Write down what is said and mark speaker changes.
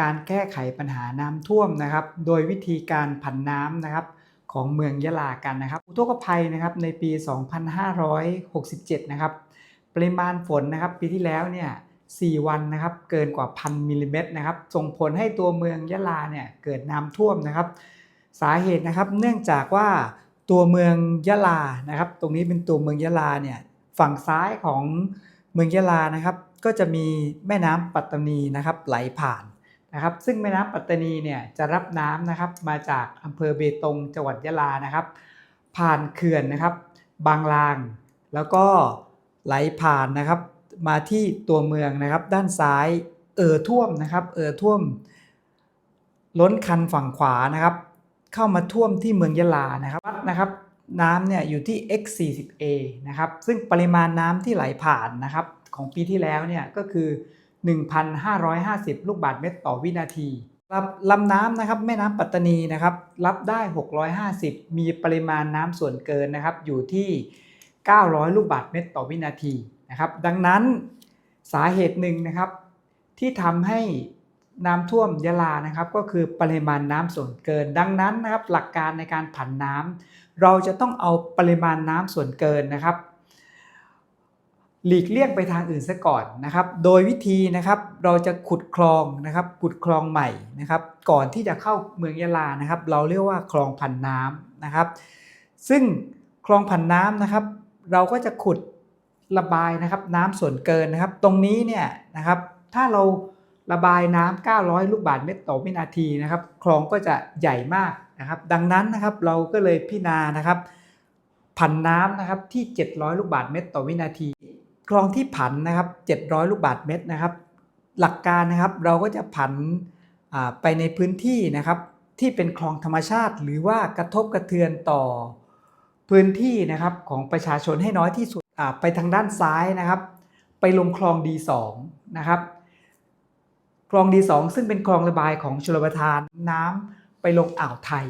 Speaker 1: การแก้ไขปัญหาน้ำท่วมนะครับ โดยวิธีการผันน้ำนะครับของเมืองยะลากันนะครับ อุทกภัยนะครับในปี 2567 นะครับ ปริมาณฝนนะครับ ปีที่แล้วเนี่ย 4 วันนะครับเกินกว่าพันมิลลิเมตรนะครับ ส่งผลให้ตัวเมืองยะลาเนี่ยเกิดน้ำท่วมนะครับ สาเหตุนะครับเนื่องจากว่าตัวเมืองยะลานะครับ ตรงนี้เป็นตัวเมืองยะลาเนี่ยฝั่งซ้ายของเมืองยะลานะครับ ก็จะมีแม่น้ำปัตตานีนะครับไหลผ่าน นะครับซึ่งแม่น้ำปัตตานีเนี่ยจะรับน้ำนะครับมาจากอำเภอเบตงจังหวัดยะลานะครับ ผ่านเขื่อนนะครับบางลาง แล้วก็ไหลผ่านนะครับมาที่ตัวเมืองนะครับ ด้านซ้ายเอ่อท่วมนะครับเอ่อท่วม ล้นคันฝั่งขวานะครับ เข้ามาท่วมที่เมืองยะลานะครับวัดนะครับน้ำเนี่ยอยู่ที่ x 4 0 a นะครับซึ่งปริมาณน้ำที่ไหลผ่านนะครับของปีที่แล้วเนี่ยก็คือ 1,550 ลูกบาศก์เมตรต่อวินาทีลำน้ำนะครับแม่น้ำปัตตานีนะครับรับได้ 650 มีปริมาณน้ำส่วนเกินนะครับอยู่ที่ 900 ลูกบาศก์เมตรต่อวินาทีนะครับดังนั้นสาเหตุหนึ่งนะครับที่ทำให้น้ำท่วมยะลานะครับก็คือปริมาณน้ำส่วนเกิน ดังนั้นนะครับหลักการในการผันน้ำเราจะต้องเอาปริมาณน้ำส่วนเกินนะครับ หลีกเลี่ยงไปทางอื่นซะก่อนนะครับ โดยวิธีนะครับเราจะขุดคลองนะครับขุดคลองใหม่นะครับ ก่อนที่จะเข้าเมืองยะลานะครับ เราเรียกว่าคลองผันน้ำนะครับ ซึ่งคลองผันน้ำนะครับ เราก็จะขุดระบายนะครับน้ำส่วนเกินนะครับ ตรงนี้เนี่ยนะครับ ถ้าเราระบายน้ำ900 ลูกบาศก์เมตรต่อวินาทีนะครับ คลองก็จะใหญ่มากนะครับ ดังนั้นนะครับเราก็เลยพิจารณานะครับผันน้ำนะครับที่ 700 ลูกบาศก์เมตรต่อวินาที ลองที่ผันนะครับ 700 ลูกบาศก์เมตรนะครับ หลักการนะครับเราก็จะผันไปในพื้นที่นะครับ ที่เป็นคลองธรรมชาติ หรือว่ากระทบกระเทือนต่อพื้นที่นะครับของประชาชนให้น้อยที่สุดไปทางด้านซ้ายนะครับ ไปลงคลอง D2 นะครับ คลอง D2 ซึ่งเป็นคลองระบายของชลประทานน้ำไปลงอ่าวไทย